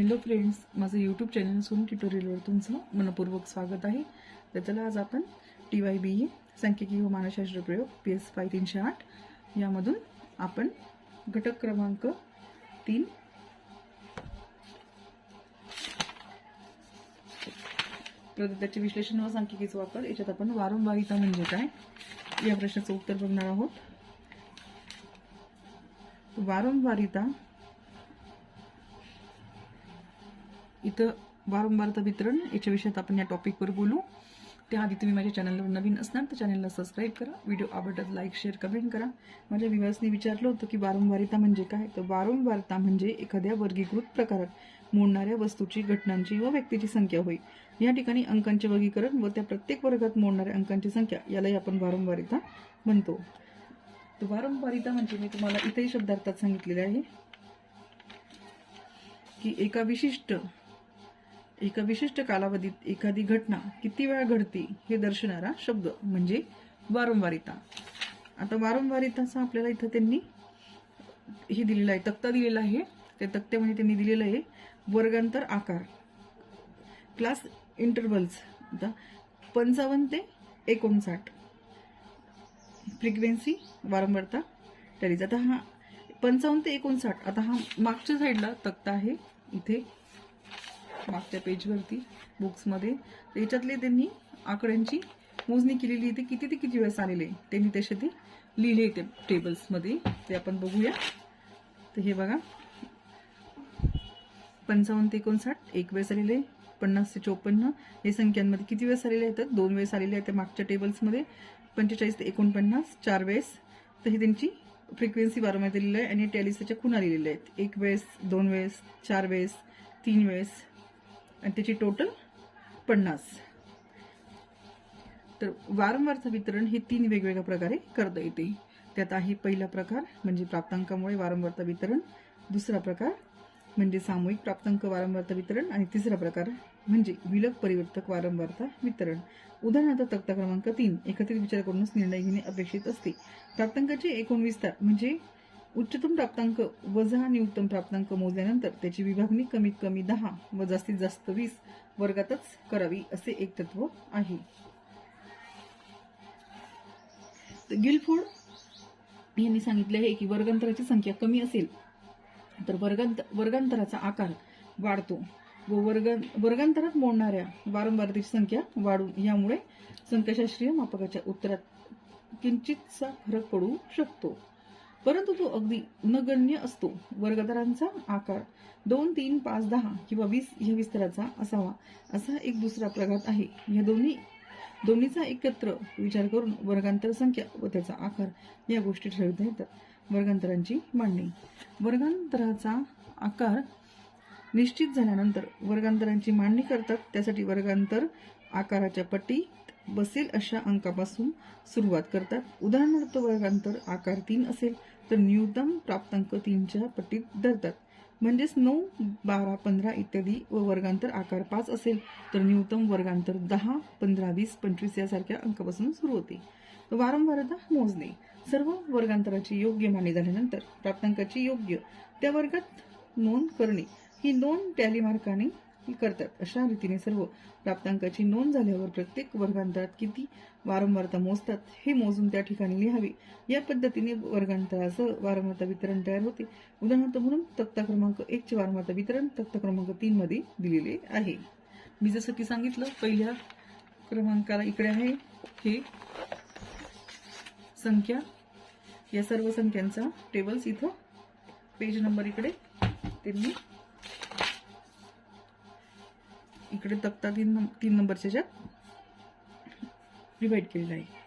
Hello friends माझं YouTube channel सोन ट्युटोरियलवर तुमचं मनपूर्वक स्वागत आहे. तर चला आज आपण टी वाय बी सांख्यिकी व मानसशास्त्र प्रयोग पी एस फाय तीनशे आठ यामधून आपण घटक क्रमांक तीन प्रदत्ताचे विश्लेषण व सांख्यिकीचा वापर याच्यात आपण वारंवारिता म्हणजे काय या प्रश्नाचं उत्तर बघणार आहोत. वारंवारिता इथं वारंवारता वितरण. याच्या विषयात आपण या टॉपिकवर बोलू. त्याआधी तुम्ही माझ्या चॅनलवर नवीन असणार तर चॅनलला सबस्क्राईब करा. व्हिडिओ आवडत लाईक शेअर कमेंट करा. माझ्या विवासने विचारलं होतं की वारंवारिता म्हणजे काय? तर वारंवारता म्हणजे एखाद्या वर्गीकृत प्रकारात मोडणाऱ्या वस्तूची घटनांची व व्यक्तीची संख्या होय. या ठिकाणी अंकांचे वर्गीकरण व त्या प्रत्येक वर्गात मोडणाऱ्या अंकांची संख्या यालाही आपण वारंवारिता म्हणतो. तर वारंवारिता म्हणजे मी तुम्हाला इथेही शब्दार्थात सांगितलेले आहे की एका विशिष्ट एका विशिष्ट कालावधीत एखादी घटना किती वेळा घडते हे दर्शणारा शब्द म्हणजे वारंवारिता. आता वारंवारिताचा आपल्याला इथं त्यांनी हे दिलेलं आहे तक्ता दिलेला आहे. त्या तक्त्यामध्ये त्यांनी दिलेलं आहे वर्गांतर आकार. क्लास इंटरवल्स आता पंचावन्न ते एकोणसाठ. फ्रिक्वेन्सी वारंवारता. टॅरीज आता हा पंचावन्न ते एकोणसाठ आता हा मागच्या साईडला तक्ता आहे. इथे मागच्या पेजवरती बुक्समध्ये. त्याच्यातले त्यांनी आकड्यांची मोजणी केलेली आहे. किती ते किती वेळेस आलेले आहे. त्यांनी तसे ते लिहिले ते टेबल्समध्ये ते आपण बघूया. तर हे बघा. पंचावन्न ते एकोणसाठ एक वेळेस आलेले आहे. पन्नास ते चोपन्न हे संख्यांमध्ये किती वेळेस आलेले आहेत? दोन वेळेस आलेले आहेत मागच्या टेबल्समध्ये पंचेचाळीस ते एकोणपन्नास चार वेळेस. तर ही त्यांची फ्रिक्वेन्सी वारंवार दिलेली आहे आणि टॅलिसाच्या खुणा लिहिलेल्या आहेत. एक वेळेस दोन वेळेस चार वेळेस तीन वेळेस. आणि त्याची टोटल पन्नास. तर वारंवारचं वितरण हे तीन वेगवेगळ्या प्रकारे करता येते. त्यात आहे पहिला प्रकार म्हणजे प्राप्तांकामुळे वारंवारता वितरण. दुसरा प्रकार म्हणजे सामूहिक प्राप्तांक वारंवारता वितरण. आणि तिसरा प्रकार म्हणजे विलग परिवर्तक वारंवारता वितरण. उदाहरणार्थ तक्ता क्रमांक तीन एकत्रित विचार करूनच निर्णय घेणे अपेक्षित असते. प्राप्तांकाचे एकोणवीस तार म्हणजे उच्चतम प्राप्तांक वजा आणि उत्तम प्राप्तांक मोजल्यानंतर त्याची विभागणी कमीत कमी दहा व जास्तीत जास्त वीस वर्गातच करावी असे एक तत्व आहे. गिलफोर्ड यांनी सांगितले आहे की वर्गांतराची संख्या कमी असेल तर वर्गांत वर्गांतराचा आकार वाढतो व वर्ग वर्गांतरात मोडणाऱ्या वारंवारतेची संख्या वाढून यामुळे संख्याशास्त्रीय मापकाच्या उत्तरात किंचितसा फरक पडू शकतो. परंतु तो अगदी नगण्य असतो. वर्गदरांचा आकार दोन तीन पाच दहा किंवा वीस या विस्ताराचा असावा असा एक दुसरा प्रघात आहे. या दोन्ही दोन्हीचा एकत्र विचार करून वर्गांतर संख्या व त्याचा आकार या गोष्टी ठरवता येतात. वर्गांतरांची मांडणी. वर्गांतराचा आकार निश्चित झाल्यानंतर वर्गांतरांची मांडणी करतात. त्यासाठी वर्गांतर आकाराच्या पट्टी बसेल अशा अंकापासून सुरुवात करतात. उदाहरणार्थ वर्गांतर आकार तीन असेल तर न्यूनतम प्राप्तांक तीनच्या पट्टीत धरतात. म्हणजेच नऊ बारा पंधरा इत्यादी व वर्गांतर आकार पाच असेल तर न्यूनतम वर्गांतर दहा पंधरा वीस पंचवीस यासारख्या अंकापासून सुरू होते. वारंवारता मोजणे. सर्व वर्गांतराची योग्य मांडणी झाल्यानंतर प्राप्तांकाची योग्य त्या वर्गात नोंद करणे. ही नोंद टॅली मार्काने करतात. अशा रीतीने सर्व प्राप्तांकाची नोंद झाल्यावर प्रत्येक वर्गांतरात किती वारंवारता मोजतात हे मोजून त्या ठिकाणी लिहावे. या पद्धतीने वर्गांतरासह वारंवारता वितरण तयार होते. उदाहरणार्थ म्हणून तक्ता क्रमांक एक चे वारंवारता वितरण तक्ता क्रमांक तीन मध्ये दिलेले आहे. मी जसं की सांगितलं पहिल्या क्रमांकाला इकडे आहे. हे संख्या या सर्व संख्यांचा टेबल्स इथं. पेज नंबर इकडे. त्यांनी इकडे तक्ता तीन नं- तीन नंबरच्या ह्याच्यात डिवाइड केलेला आहे.